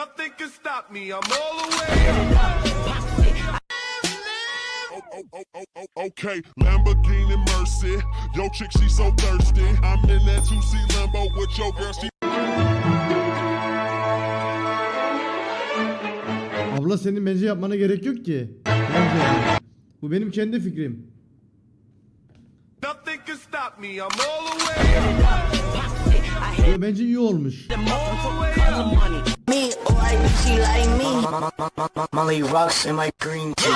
Nothing can stop me. I'm all the way up. Oh, oh, oh, okay, Lamborghini Mercy. Yo, chick, she so thirsty. I'm in that 2C Lambo with your girl. She Abla senin bence yapmana gerek yok ki. Bence. Bu benim kendi fikrim. Nothing can stop me. I'm all the way up. Bence iyi olmuş. All the way me she like me. Molly rocks in my green tea.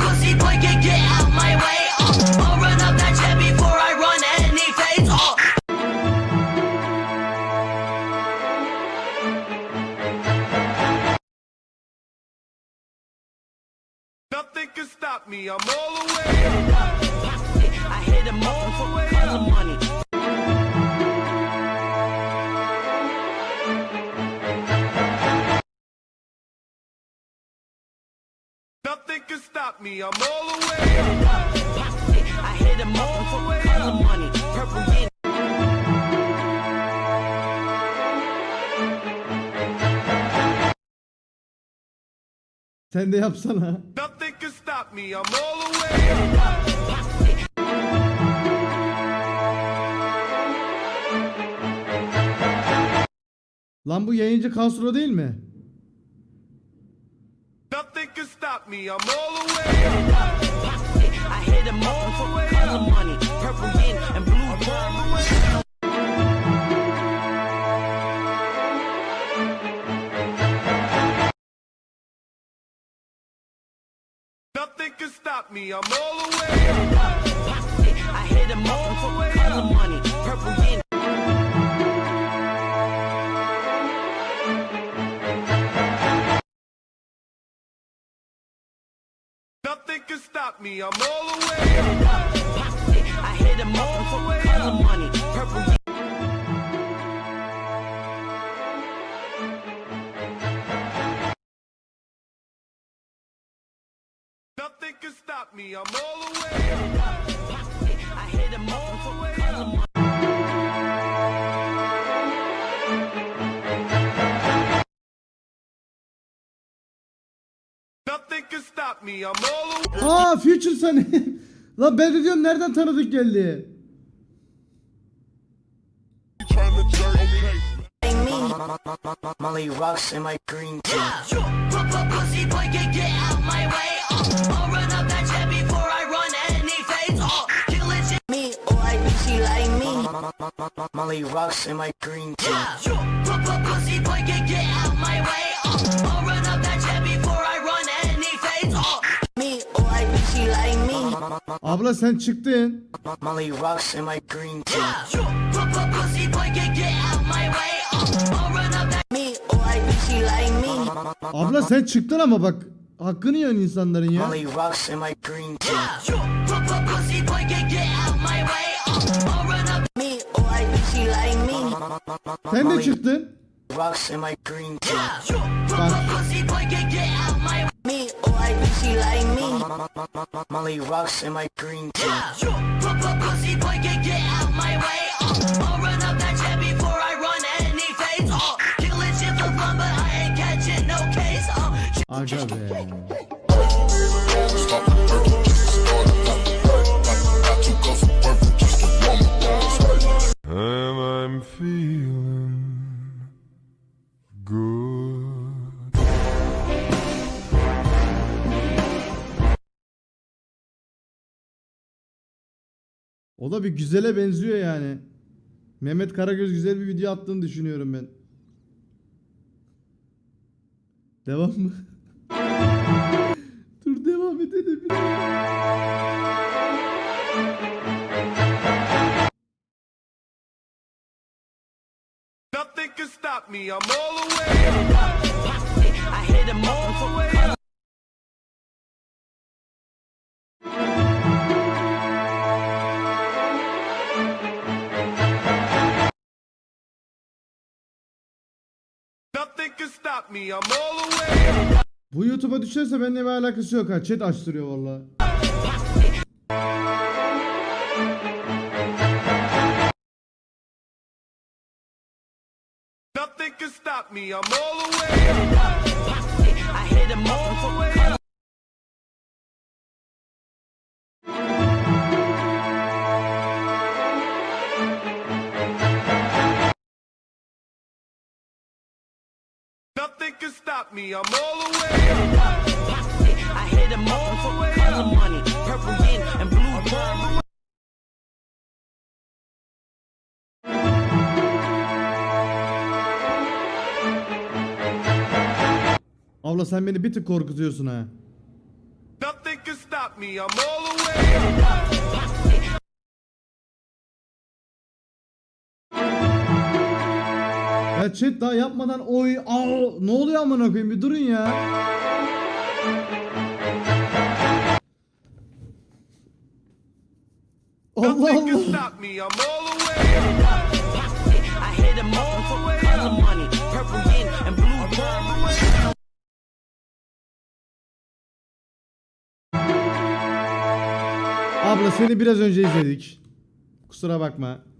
Pussy boy, get get out my way. Uh, I'll run up that jet before I run any face. Uh. Nothing can stop me. I'm all the way up. I hit him all for color money. Stop me. I'm all the way up. I hit him all for color money. Purple. Sen de yapsana. Nothing can stop me. I'm all the way up. Lan bu yayıncı Castro değil mi? Stop me. I'm all the way up. I hit him all for color money. Purple yen and blue pearl. Nothing can stop me. I'm all the way up. I hit him all for color money. Purple yen. Nothing can stop me. I'm all the way up. I hit him all for color money. Purple. Nothing can stop me. I'm all the way up. I hit him all for color money. Aa Future Sunny. Lan ben de diyorum nereden tanıdık geldi. Molly rocks in my green tea. Molly rocks. Pussy boy, get out my way. I'll run up that Abla sen çıktın. Molly rocks in my green tea. Me. Abla sen çıktın ama bak. Hakkını yiyorsun insanların ya. Molly rocks in my green tea. Pussy boy, get get Molly rocks in my green tea. Pussy boy, get get out my way. Uh, I'll run up that jet before I run any face. Killing shit for fun, but I ain't catching no case. Aga be. O da bir güzele benziyor yani. Mehmet Karagöz güzel bir video attığını düşünüyorum ben. Devam mı? Dur devam edelim. Nothing can stop me. I'm all the way Bu YouTube'a düşerse benimle bir alakası yok ha. Chat açtırıyor valla. Nothing can stop me. I'm all the way up. Stop me. I'm all the way up. I hit a motherfucker. Color money, purple yin and blue pearl. Abla sen beni bir tık korkutuyorsun ha. Nothing can stop me. I'm all the way up. Ya chat daha yapmadan oy al ne oluyor amına koyayım bir durun ya. Allah Allah. Abla seni biraz önce izledik. Kusura bakma.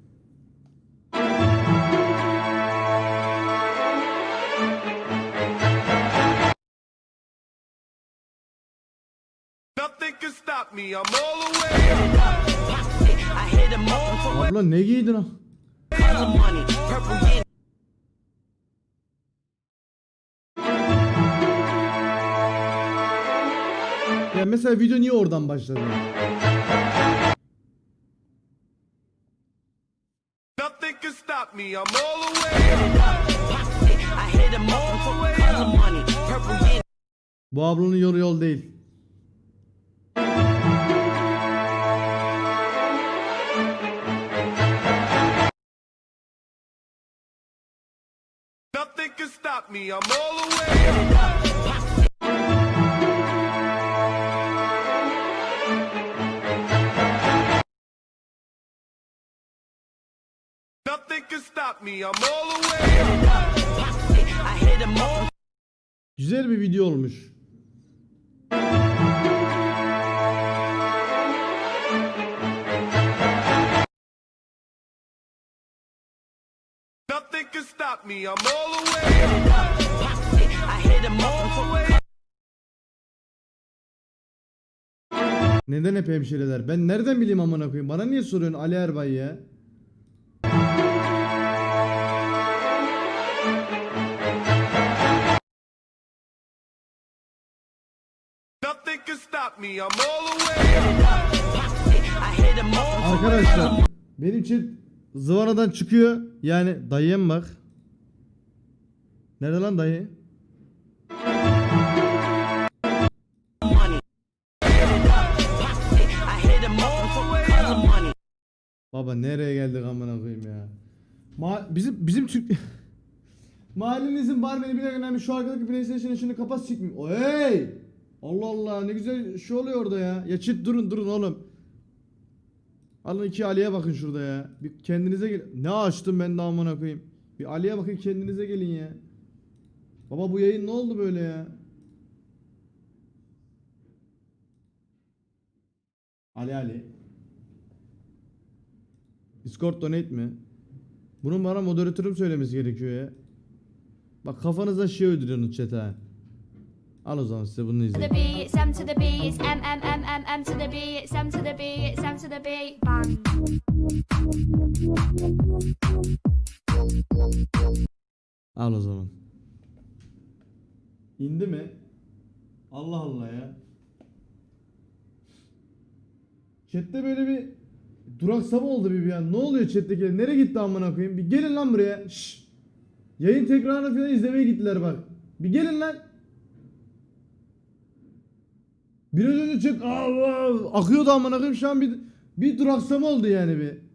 Stop me. I'm all the way up. Abla ne giydin o? Ya mesela video niye oradan başladı? Nothing can stop me. I'm all the way up. Bu ablanın yolu yol değil. Stop me. I'm all the way. Nothing can stop me. I'm all the way. Güzel bir video olmuş. Nothing can stop me. I'm all the way up. Neden hep hemşireler? Ben nereden bileyim amına koyayım? Bana niye soruyorsun Ali Erbay ya? Nothing can stop me. I'm all the way up. I hit a motherfucker. Arkadaşlar benim için zıvanadan çıkıyor. Yani dayıya mı bak? Nerede lan dayı? Baba nereye geldik amına koyayım ya? Ma bizim bizim Türk Mahallenizin barmeni bir de önemli şu arkadaki PlayStation işini kapat. O hey! Allah Allah ne güzel şu oluyor orada ya. Ya çit durun durun oğlum. Alın iki Ali'ye bakın şurada ya. Bir kendinize gel. Ne açtım ben de amına koyayım. Bir Ali'ye bakın kendinize gelin ya. Baba bu yayın ne oldu böyle ya? Ali Ali. Discord donate mi? Bunun bana moderatörüm söylemesi gerekiyor ya. Bak kafanıza şey öldürüyorsunuz chat ha. Al o zaman size bunu izleyin. B, it's M to the B, it's M M M M M to the B, it's M to the B, it's M to the B, bang. Al o zaman. İndi mi? Allah Allah ya. Chat'te böyle bir duraksama oldu bir bir an. Ne oluyor chat'tekiler? Nereye gitti amına koyayım? Bir gelin lan buraya. Şşş. Yayın tekrarını falan izlemeye gittiler bak. Bir gelin lan. Biraz önce chat Allah akıyordu amına koyayım şu an bir bir duraksama oldu yani bir.